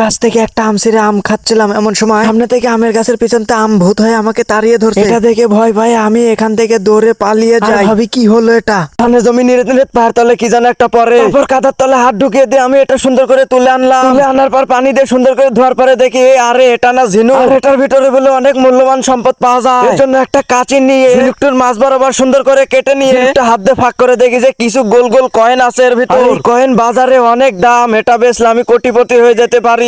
গাছ থেকে একটা আম ছিঁড়ে আম খাচ্ছিলাম এমন সময়। সামনে থেকে আমের গাছের পিছনতে আম ভূত হয়ে আমাকে তাড়িয়ে ধরছে। এটা দেখে ভয় ভয়ে আমি এখান থেকে দৌড়ে পালিয়ে যাই। ভাবি কি হলো এটা? ধানের জমি নিরে নিরে পায়ের তলে কি যেন একটা পরে তারপর কাদার তলে হাত ঢুকিয়ে দিয়ে আমি এটা সুন্দর করে তুলে আনলাম। তুলে আনার পর পানি দিয়ে সুন্দর করে ধোয়ার পরে দেখি আরে এটা না ঝিনুক। আর এটার ভিতরে বলে অনেক মূল্যবান সম্পদ পাওয়া যায়। এর জন্য একটা কাঁচি নিয়ে ঝিনুকটার মাছ বরাবর সুন্দর করে কেটে নিয়ে একটা হাত দিয়ে ফাঁক করে দেখি যে কিছু গোল গোল কয়েন আছে এর ভিতর। কয়েন বাজারে অনেক দাম এটা বেচলে আমি কোটিপতি হয়ে যেতে পারি।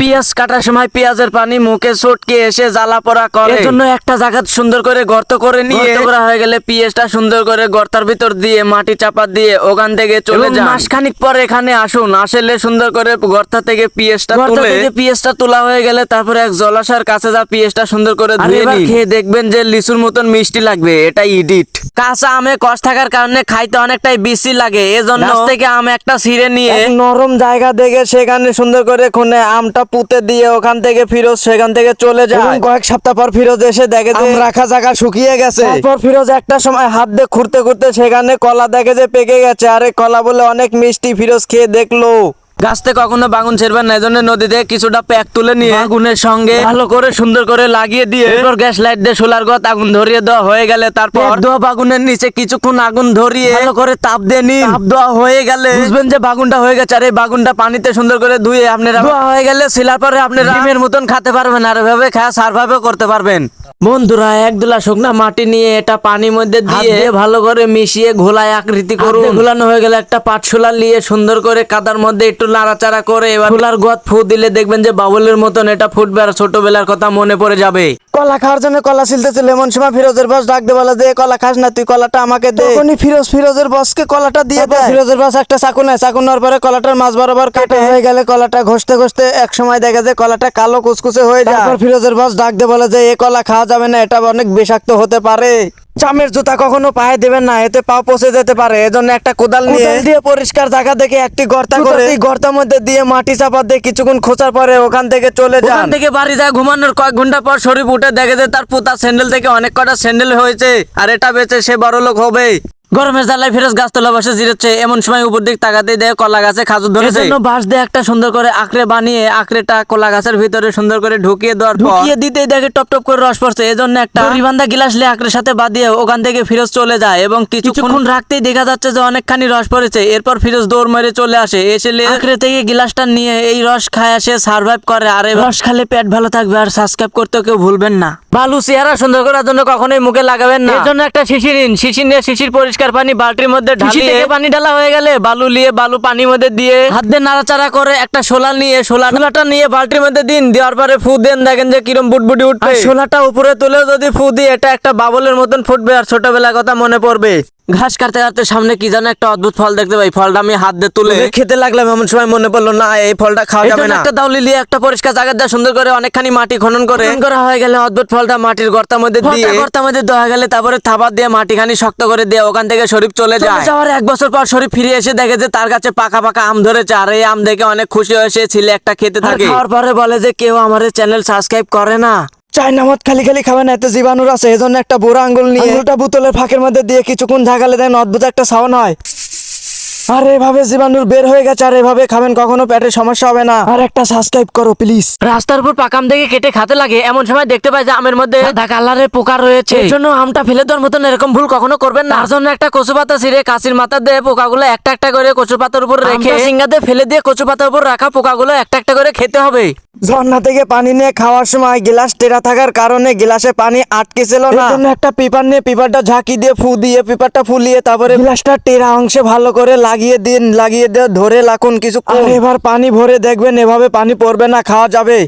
পেঁয়াজ কাটার সময় পেঁয়াজের পানি মুখে ছটকে এসে জ্বালা পোড়া করে। এর জন্য একটা জায়গা সুন্দর করে গর্ত করে নিয়ে গর্ত করা হয়ে গেলে পেঁয়াজটা সুন্দর করে গর্তার ভিতর দিয়ে মাটি চাপা দিয়ে ওখান থেকে চলে যান। মাসখানিক পর এখানে আসুন। আসলে সুন্দর করে গর্ত থেকে পেঁয়াজটা তুলে পেঁয়াজটা তোলা হয়ে গেলে তারপরে এক জলাশয়ের কাছে যা পেঁয়াজটা সুন্দর করে ধুয়ে নিন। খেয়ে দেখবেন যে লিচুর মতন মিষ্টি লাগবে। এটা ইডিট। কাঁচা আমে কষ থাকার কারণে খাইতে অনেকটাই বেশি লাগে। এজন্য থেকে আম একটা ছিঁড়ে নিয়ে নরম জায়গা দেখে সেখানে সুন্দর করে খুনে আমটা পুঁতে দিয়ে ওখান থেকে ফিরোজ সেখান থেকে চলে যায়। কয়েক সপ্তাহ পর ফিরোজ এসে দেখে যে রাখা জায়গা শুকিয়ে গেছে। তারপর ফিরোজ একটা সময় হাত দিয়ে খুঁড়তে খুঁড়তে সেখানে কলা দেখে যে পেকে গেছে। আরে কলা বলে অনেক মিষ্টি ফিরোজ খেয়ে দেখল। গাছতে কখনো বাগুন ছেড়বেন না এজন্য নদীতে কিছুটা প্যাক তুলে নিয়ে আগুনের সঙ্গে ভালো করে সুন্দর করে লাগিয়ে দিয়ে এরপর গ্যাস লাইট দিয়ে সোলার গত আগুন ধরিয়ে দেওয়া হয়ে গেলে তারপর দেওয়া বাগুনের নিচে কিছুক্ষণ আগুন ধরিয়ে ভালো করে তাপ দিয়ে নিন। তাপ দেওয়া হয়ে গেলে বুঝবেন যে বাগুনটা হয়ে গেছে আর এই বাগুনটা পানিতে সুন্দর করে ধুয়ে আপনারা হয়ে গেলে সিলার পরে আপনারা ডিমের মতন খেতে পারবেন আর এভাবে খাওয়া সার্ভাইভও করতে পারবেন। বন্ধুরা এক দুলা শুকনা মাটি নিয়ে এটা পানির মধ্যে দিয়ে ভালো করে মিশিয়ে ঘোলায় আকৃতি করুন। ঘোলানো হয়ে গেলে একটা পাটশোলা নিয়ে সুন্দর করে কাদার মধ্যে একটু নাড়াচাড়া করে এবার ফুলার গদ ফু দিলে দেখবেন যে বাবলের মতন এটা ফুটবে আর ছোটবেলার কথা মনে পড়ে যাবে। কলা খাওয়ার জন্য কলা ছিলতেছিল এমন সময় ফিরোজের বস ডাক দে বলে যে কলা খাস না তুই কলাটা আমাকে দে। তখনই ফিরোজ ফিরোজের বসকে কলাটা দিয়ে দেয়। ফিরোজের বস একটা চাকু নেয় চাকু নেওয়ার পরে কলাটার মাছ বরাবর কেটে হয়ে গেলে কলাটা ঘষতে ঘষতে এক সময় দেখা যায় কলাটা কালো কুচকুচে হয়ে যায়। তারপর ফিরোজের বস ডাক দে বলে যে এ কলা খাওয়া যাবে না এটা অনেক বিষাক্ত হতে পারে। চামের জুতা কখনো পায়ে দেবেন না এতে পা পচে যেতে পারে। এজন্য একটা কোদাল নিয়ে দিয়ে পরিষ্কার জায়গা দেখে একটি গর্তা করে এই গর্তার মধ্যে দিয়ে মাটি চাপা দিয়ে কিছুক্ষণ খোঁচার পরে ওখান থেকে চলে যান। ওখান থেকে বাড়ি যায় ঘুমানোর কয়েক ঘণ্টা পর শরীফ উঠে দেখে যে তার পোতা স্যান্ডেল থেকে অনেক কটা স্যান্ডেল হয়েছে আর এটা বেচে সে বড় লোক হবে গরমের জ্বালায় ফিরোজ গাছতলা বসে জিরেছে এমন সময় উপর দিক তাকাতে দেয় কলা গাছে খাজুর ধরেছে। জন্য বাঁশ দিয়ে একটা সুন্দর করে আঁকড়ে বানিয়ে আঁকড়েটা কলা গাছের ভিতরে সুন্দর করে ঢুকিয়ে দেওয়ার ঢুকিয়ে দিতেই দেখে টপ টপ করে রস পড়ছে। এজন্য একটা রিবান্ধা গিলাস লিয়ে আঁকড়ের সাথে বাঁধিয়ে ওখান থেকে ফিরোজ চলে যায় এবং কিছুক্ষণ রাখতেই দেখা যাচ্ছে যে অনেকখানি রস পড়েছে। এরপর ফিরোজ দৌড় মেরে চলে আসে। এসে লে- আঁকড়ে থেকে গিলাসটা নিয়ে এই রস খায় সে সার্ভাইভ করে। আর এই রস খালে পেট ভালো থাকবে। আর সাবস্ক্রাইব করতে কেউ ভুলবেন না। বালু চেহারা সুন্দর করার জন্য কখনোই মুখে লাগাবেন না। এর জন্য একটা শিশির নিন। শিশির নিয়ে শিশির পরিষ্কার পানি বালতির মধ্যে ঢালিয়ে পানি ঢালা হয়ে গেলে? বালু নিয়ে বালু পানির মধ্যে দিয়ে হাত দিয়ে নাড়াচাড়া করে একটা শোলা নিয়ে শোলা শোলাটা নিয়ে বালতির মধ্যে দিন দেওয়ার পরে ফু দেন দেখেন যে কিরম বুটবুটি উঠবে। শোলাটা উপরে তুলেও যদি ফু দিয়ে এটা একটা বাবলের মতন ফুটবে আর ছোটবেলার কথা মনে পড়বে। ঘাস কাটতে কাটতে সামনে কি যেন একটা অদ্ভুত ফল দেখতে পাই। ফলটা আমি হাত দিয়ে তুলে খেতে লাগলাম এমন সময় মনে পড়ল না এই ফলটা খাওয়া যাবে না। একটা দাউলি নিয়ে একটা পরিষ্কার জায়গা দিয়ে সুন্দর করে অনেকখানি মাটি খনন করে। খনন করা হয়ে গেলে অদ্ভুত ফলটা মাটির গর্তার মধ্যে দিয়ে গর্তার মধ্যে দেওয়া গেলে তারপরে থাবা দিয়ে মাটিখানি শক্ত করে দিয়ে ওখান থেকে শরীফ চলে যায়। যাওয়ার এক বছর পর শরীফ ফিরে এসে দেখে যে তার কাছে পাকা পাকা আম ধরেছে আর এই আম দেখে অনেক খুশি হয়ে সে ছিলে একটা খেতে থাকে। খাওয়ার পরে বলে যে কেউ আমার চ্যানেল সাবস্ক্রাইব করে না। চায়না মদ খালি খালি খাবে না, এতে জীবাণুর আছে, এজন্য একটা বুড়া আঙ্গুল নিয়ে আঙ্গুলটা বোতলের ফাঁকের মধ্যে দিয়ে কিছুক্ষণ ঝাঁকালে দেন, অদ্ভুত একটা সাউন্ড হয়। আর এভাবে জীবাণুর বের হয়ে গেছে আর এভাবে খাবেন কখনো পেটে সমস্যা হবে না। আর একটা সাবস্ক্রাইব করো প্লিজ রাস্তার উপর পাকাম দেখে কেটে খাতে লাগে এমন সময় দেখতে পাই যে আমের মধ্যে সাদা কালারের পোকা রয়েছে। এর জন্য আমটা ফেলে দেওয়ার মতন এরকম ভুল কখনো করবেন না। তার জন্য একটা কচু পাতা ছিঁড়ে কাশির মাথা দিয়ে পোকাগুলো একটা একটা করে কচু পাতার উপর রেখে সিঙ্গাতে ফেলে দিয়ে কচু পাতার উপর রাখা পোকাগুলো একটা একটা করে খেতে হবে। ঝর্ণা থেকে পানি নিয়ে খাওয়ার সময় গ্লাস টেরা থাকার কারণে গ্লাসে পানি আটকে ছিল না একটা পেপার নিয়ে পেপারটা ঝাঁকি দিয়ে ফু দিয়ে পেপারটা ফুলিয়ে তারপরে গ্লাসটা টেরা অংশে ভালো করে লাগিয়ে দিন, লাগিয়ে দিয়ে ধরে রাখুন কিছু এবার পানি ভরে দেখবেন, এভাবে পানি পড়বে না, খাওয়া যাবে।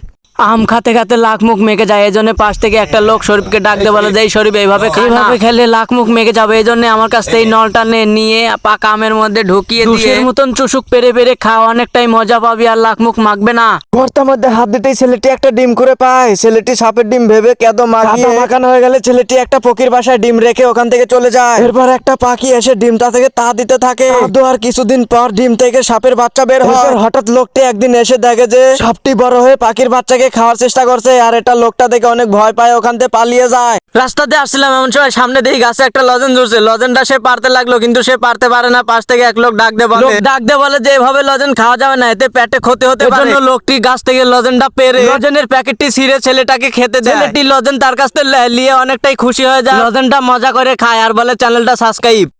আম খাতে খাতে লাখ মুখ মেকে যায় এই জন্য পাশ থেকে একটা লোক শরীফকে ডাকতে বলে যে এই শরীফ এইভাবে এইভাবে খেলে লাখ মুখ মেকে যাবে এই জন্য আমার কাছ থেকে নলটা নে নিয়ে পাকা আমের মধ্যে ঢুকিয়ে দিয়ে মতন চুষুক পেরে পেরে খাওয়া অনেকটাই মজা পাবি আর লাখ মুখ মাখবে না। গর্তার মধ্যে হাত দিতেই ছেলেটি একটা ডিম করে পায়। ছেলেটি সাপের ডিম ভেবে কেদো মাখিয়ে মাখানো হয়ে গেলে ছেলেটি একটা পকির বাসায় ডিম রেখে ওখান থেকে চলে যায়। এরপর একটা পাখি এসে ডিমটা থেকে তা দিতে থাকে। আর কিছুদিন পর ডিম থেকে সাপের বাচ্চা বের হয়। হঠাৎ লোকটি একদিন এসে দেখে যে সাপটি বড় হয়ে পাখির বাচ্চাকে খাওয়ার চেষ্টা করছে আর এটা লোকটা দেখে অনেক ভয় পায় ওখান থেকে পালিয়ে যায়। রাস্তা দিয়ে আসছিলাম এমন সময় সামনে দেখি গাছে একটা লজেন ধরছে লজেনটা সে পারতে লাগল কিন্তু সে পারতে পারে না। পাশ থেকে এক লোক ডাক দে বলে ডাক দে বলে যে এভাবে লজেন খাওয়া যাবে না এতে পেটে ক্ষতি হতে পারে। লোকটি গাছ থেকে লজেনটা পেরে লজেনের প্যাকেটটি ছিঁড়ে ছেলেটাকে খেতে দেয়। ছেলেটি লজেন তার কাছ থেকে নিয়ে অনেকটাই খুশি হয়ে যায়। লজেনটা মজা করে খায় আর বলে চ্যানেলটা সাবস্ক্রাইব।